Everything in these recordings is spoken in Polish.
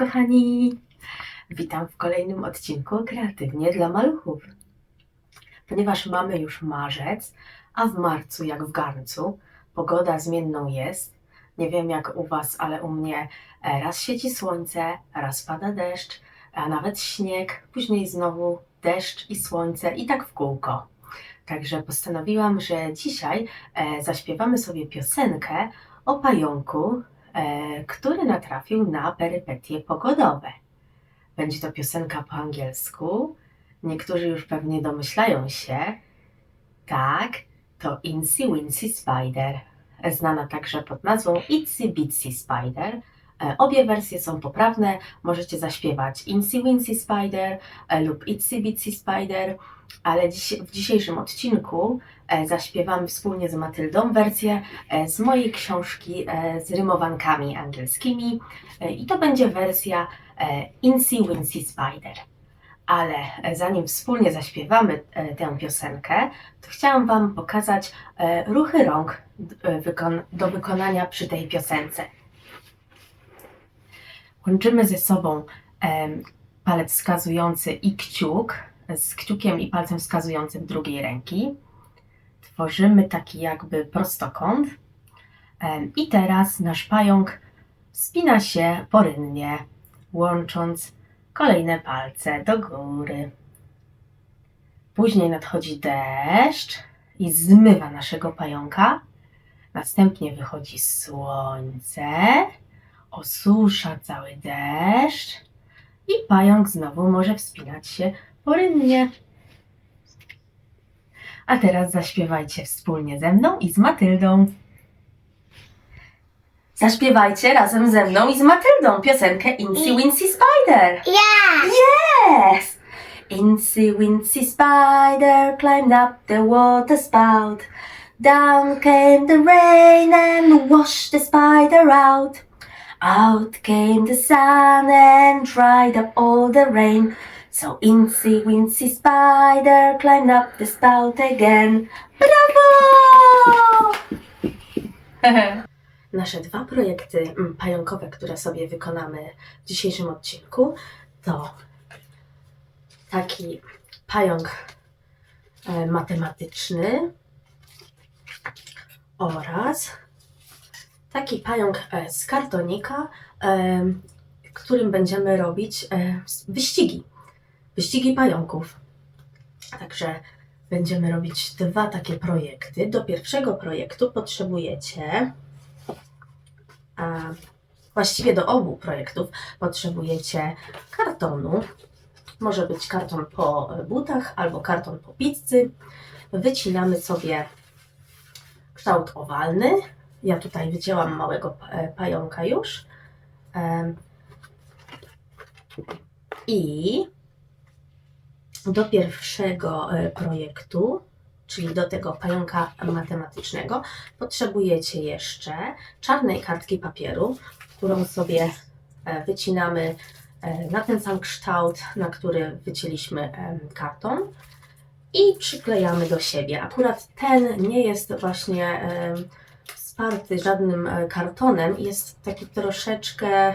Kochani! Witam w kolejnym odcinku Kreatywnie dla Maluchów. Ponieważ mamy już marzec, a w marcu jak w garncu, pogoda zmienną jest. Nie wiem jak u Was, ale u mnie e, raz świeci słońce, raz pada deszcz, a nawet śnieg, później znowu deszcz i słońce i tak w kółko. Także postanowiłam, że dzisiaj e, zaśpiewamy sobie piosenkę o pająku, który natrafił na perypetie pogodowe. Będzie to piosenka po angielsku. Niektórzy już pewnie domyślają się. Tak, to Insy Wincy Spider, znana także pod nazwą Itsy Bitsy Spider. E, Obie wersje są poprawne. Możecie zaśpiewać Insy Wincy Spider e, lub Itsy Bitsy Spider, ale dziś, w dzisiejszym odcinku e, zaśpiewamy wspólnie z Matyldą wersję z mojej książki z rymowankami angielskimi i to będzie wersja Insy Wincy Spider. Ale zanim wspólnie zaśpiewamy tę piosenkę, to chciałam Wam pokazać ruchy rąk do wykonania przy tej piosence. Łączymy ze sobą palec wskazujący i kciuk z kciukiem i palcem wskazującym drugiej ręki. Tworzymy taki jakby prostokąt. I teraz nasz pająk wspina się porynnie, łącząc kolejne palce do góry. Później nadchodzi deszcz i zmywa naszego pająka. Następnie wychodzi słońce, osusza cały deszcz i pająk znowu może wspinać się porynnie. A teraz zaśpiewajcie wspólnie ze mną i z Matyldą. Zaśpiewajcie razem ze mną i z Matyldą piosenkę Insy Wincy Spider. Yeah! Yes! Insy Wincy Spider climbed up the water spout. Down came the rain and washed the spider out. Out came the sun and dried up all the rain. So Insy Wincy Spider climbed up the spout again. Brawo! Nasze dwa projekty mm, pająkowe, które sobie wykonamy w dzisiejszym odcinku, to taki pająk e, matematyczny oraz taki pająk e, z kartonika, e, którym będziemy robić e, wyścigi. Wyścigi pająków. Także będziemy robić dwa takie projekty. Do pierwszego projektu potrzebujecie, a właściwie do obu projektów potrzebujecie kartonu. Może być karton po butach albo karton po pizzy. Wycinamy sobie kształt owalny. Ja tutaj wycięłam małego e, pająka już. I do pierwszego e, projektu, czyli do tego pająka matematycznego, potrzebujecie jeszcze czarnej kartki papieru, którą sobie e, wycinamy na ten sam kształt, na który wycięliśmy em, karton i przyklejamy do siebie. Akurat ten nie jest właśnie wsparty żadnym e, kartonem, jest taki troszeczkę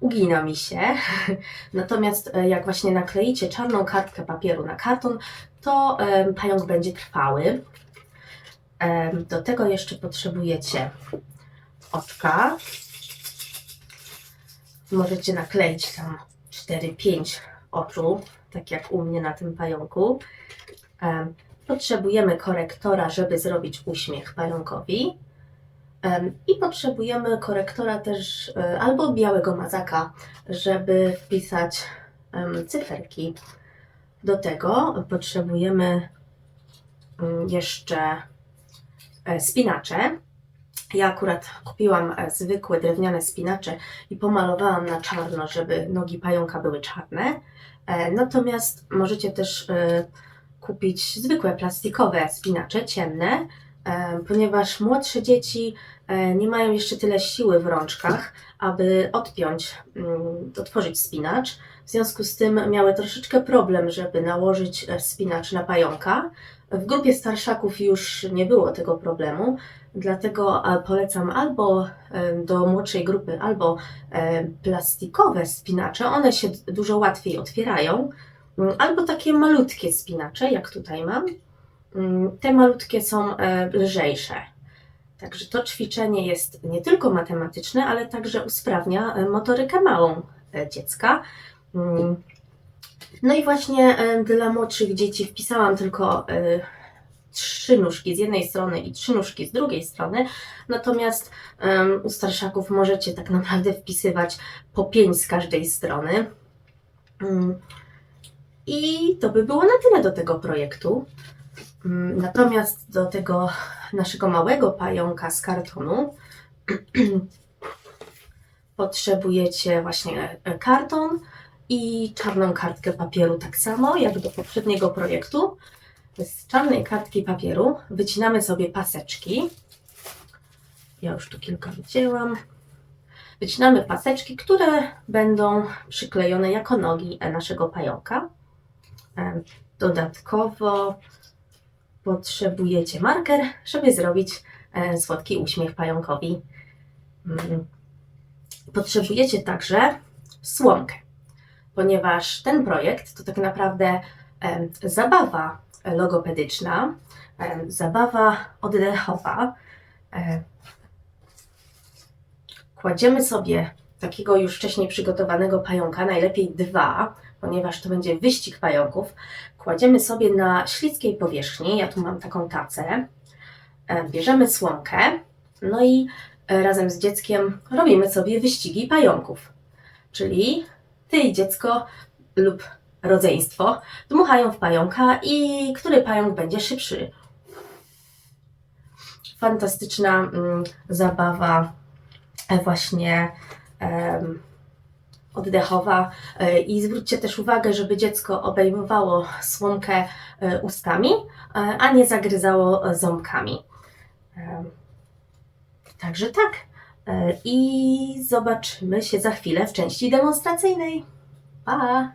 ugina mi się. Natomiast e, jak właśnie nakleicie czarną kartkę papieru na karton, to pająk będzie trwały. Do tego jeszcze potrzebujecie oczka. Możecie nakleić tam 4-5 oczu, tak jak u mnie na tym pająku. Em, Potrzebujemy korektora, żeby zrobić uśmiech pająkowi. I potrzebujemy korektora też e, albo białego mazaka, żeby wpisać cyferki. Do tego potrzebujemy mm, jeszcze e, spinacze. Ja akurat kupiłam e, zwykłe drewniane spinacze i pomalowałam na czarno, żeby nogi pająka były czarne. Natomiast możecie też kupić zwykłe plastikowe spinacze ciemne, ponieważ młodsze dzieci e, nie mają jeszcze tyle siły w rączkach, aby odpiąć, mm, otworzyć spinacz. W związku z tym miały troszeczkę problem, żeby nałożyć e, spinacz na pająka. W grupie starszaków już nie było tego problemu, dlatego e, polecam albo e, do młodszej grupy, albo e, plastikowe spinacze. One się dużo łatwiej otwierają, Mm, albo takie malutkie spinacze, jak tutaj mam. Mm, Te malutkie są e, lżejsze. Także to ćwiczenie jest nie tylko matematyczne, ale także usprawnia e, motorykę małą e, dziecka. Mm. No i właśnie dla młodszych dzieci wpisałam tylko trzy nóżki z jednej strony i trzy nóżki z drugiej strony, natomiast u starszaków możecie tak naprawdę wpisywać po pięć z każdej strony. Mm. I to by było na tyle do tego projektu. Mm, Natomiast do tego naszego małego pająka z kartonu potrzebujecie właśnie karton i czarną kartkę papieru, tak samo jak do poprzedniego projektu. Z czarnej kartki papieru wycinamy sobie paseczki. Ja już tu kilka wycięłam. Wycinamy paseczki, które będą przyklejone jako nogi naszego pająka. E, Dodatkowo potrzebujecie marker, żeby zrobić e, słodki uśmiech pająkowi. Mm. Potrzebujecie także słomkę, ponieważ ten projekt to tak naprawdę em, zabawa logopedyczna, em, zabawa oddechowa. E, Kładziemy sobie takiego już wcześniej przygotowanego pająka, najlepiej dwa, ponieważ to będzie wyścig pająków. Kładziemy sobie na ślickiej powierzchni, ja tu mam taką tacę, e, bierzemy słomkę, no i e, razem z dzieckiem robimy sobie wyścigi pająków. Czyli ty i dziecko lub rodzeństwo dmuchają w pająka i który pająk będzie szybszy. Fantastyczna mm, zabawa e, właśnie em, oddechowa E, I zwróćcie też uwagę, żeby dziecko obejmowało słomkę e, ustami, e, a nie zagryzało ząbkami. Także tak. I zobaczymy się za chwilę w części demonstracyjnej. Pa!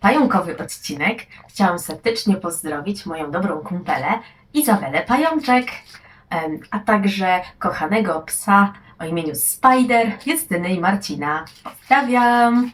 Pająkowy odcinek, chciałam serdecznie pozdrowić moją dobrą kumpelę Izabelę Pajączek, a także kochanego psa o imieniu Spider, Justyny i Marcina. Pozdrawiam!